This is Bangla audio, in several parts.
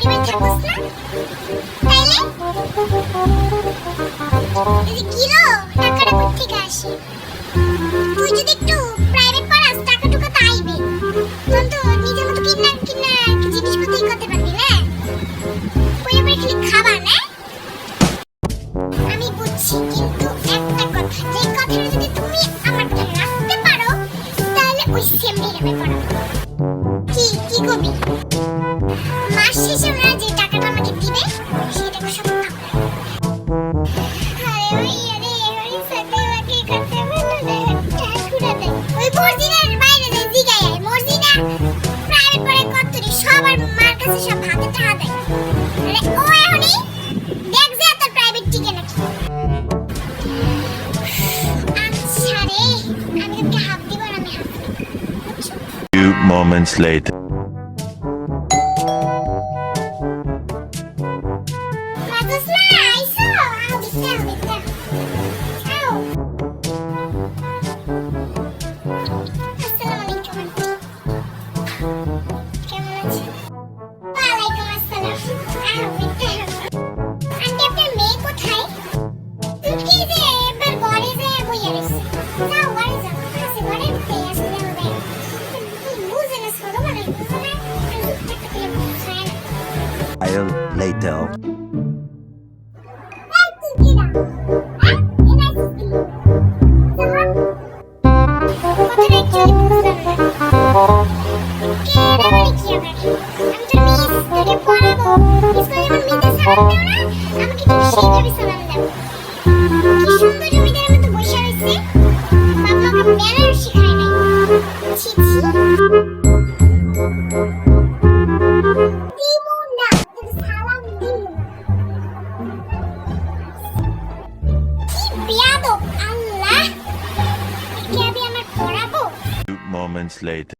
পরিমাণটা বুঝলাম তাইলে কিলো টাকাটা কোথেকে আসে? তুই যদি একটু টাকা দেয় ও এখনই দেখ যে তোর প্রাইভেট টিকে নাকি। আচ্ছা রে, আমি তোকে হাত দিব না, আমি হাত moments later. little later. Thank you. Two moments later.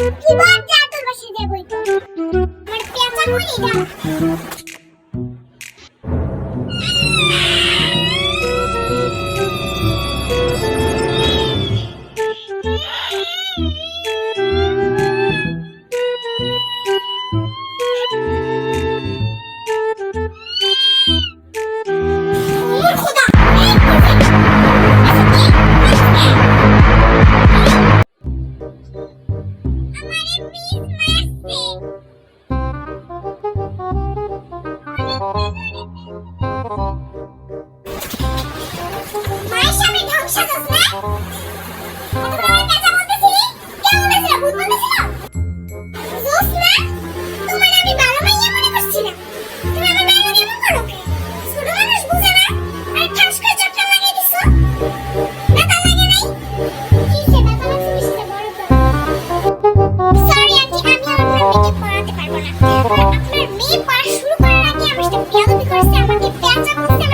কি বার যা তোর বসে দেবই তো আমার পেঁচা কই Thank you.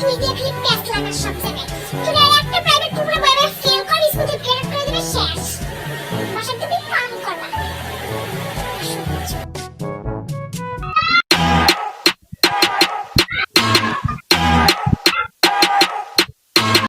তুই দেখলি খালি প্যাচ সব জায়গায়। তোর একটা